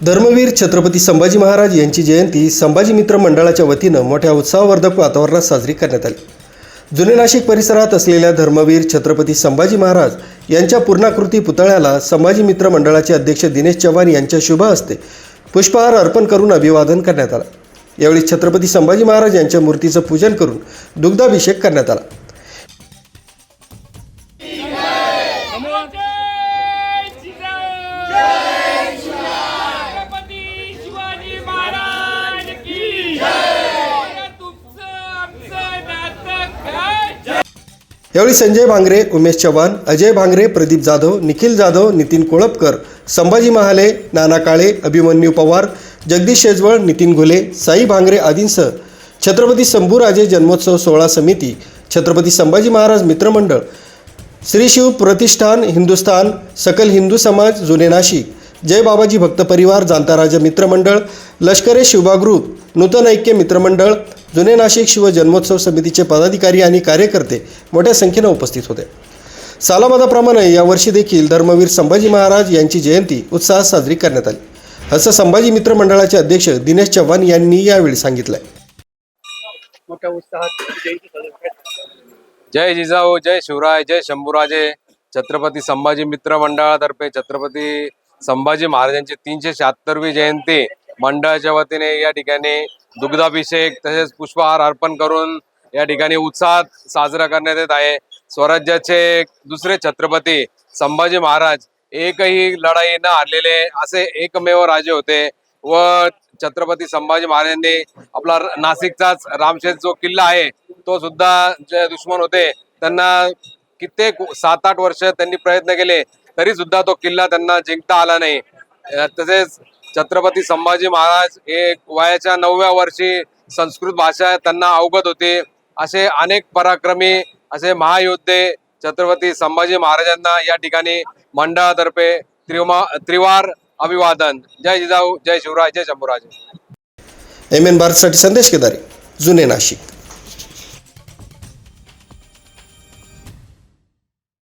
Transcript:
धर्मवीर छत्रपती संभाजी महाराज यांची जयंती संभाजी मित्र मंडळाच्या वतीनं मोठ्या उत्साहवर्धक वातावरणात साजरी करण्यात आली. जुने नाशिक परिसरात असलेल्या धर्मवीर छत्रपती संभाजी महाराज यांच्या पूर्णाकृती पुतळ्याला संभाजी मित्र मंडळाचे अध्यक्ष दिनेश चव्हाण यांच्या शुभ हस्ते पुष्पहार अर्पण करून अभिवादन करण्यात आला. यावेळी छत्रपती संभाजी महाराज यांच्या मूर्तीचं पूजन करून दुग्धाभिषेक करण्यात आला. यावेळी संजय भांगरे उमेश चव्हाण अजय भांगरे प्रदीप जाधव निखिल जाधव नितीन कोळपकर संभाजी महाले नाना काळे अभिमन्यू पवार जगदीश शेजवळ नितीन घुले साई भांगरे आदींसह छत्रपती शंभूराजे जन्मोत्सव सोहळा समिती छत्रपती संभाजी महाराज मित्रमंडळ श्री शिव प्रतिष्ठान हिंदुस्थान सकल हिंदू समाज जुने नाशिक. जय बाबाजी भक्त परिवार जांताराजा मित्रमंडळ लष्करे शिवबा ग्रुप नूतन ऐक्य मित्रमंडळ जुने नाशिक शिव जन्मोत्सव समितीचे पदाधिकारी आणि कार्यकर्ते मोठ्या संख्येनं उपस्थित होते. सालाबादाप्रमाणे यावर्षी देखील धर्मवीर संभाजी महाराज यांची जयंती उत्साहात साजरी करण्यात आली. असं संभाजी मित्र मंडळाचे अध्यक्ष दिनेश चव्हाण यांनी यावेळी सांगितलं मोठ्या उत्साहात जयंती साजरी करण्यात आली. जय जिजाऊ जय शिवराय जय शंभूराजे छत्रपती संभाजी मित्र मंडळातर्फे छत्रपती संभाजी महाराजांची तीनशे शहात्तरवी जयंती मंडळाच्या वतीने या ठिकाणी दुग्धाभिषेक तसेच पुष्पहार अर्पण करून या ठिकाणी उत्साहात साजरा करण्यात येत आहे. स्वराज्याचे दुसरे छत्रपती संभाजी महाराज एकही लढाई न हारलेले असे एकमेव राजे होते व छत्रपती संभाजी महाराजांनी आपला नाशिकचाच रामशेठ जो किल्ला आहे तो सुद्धा जे दुश्मन होते त्यांना कित्येक सात आठ वर्ष त्यांनी प्रयत्न केले. तरी सुद्धा तो किल्ला त्यांना जिंकता आला नाही. तसेच छत्रपती संभाजी महाराज हे वयाच्या नवव्या वर्षी संस्कृत भाषा त्यांना अवगत होती. असे अनेक पराक्रमी असे महायोद्धे छत्रपती संभाजी महाराजांना या ठिकाणी मंडळातर्फे त्रिमा त्रिवार अभिवादन. जय जिजाऊ जय शिवराय जय शंभूराज. एम एन भारतसाठी संदेश केदारी जुने नाशिक.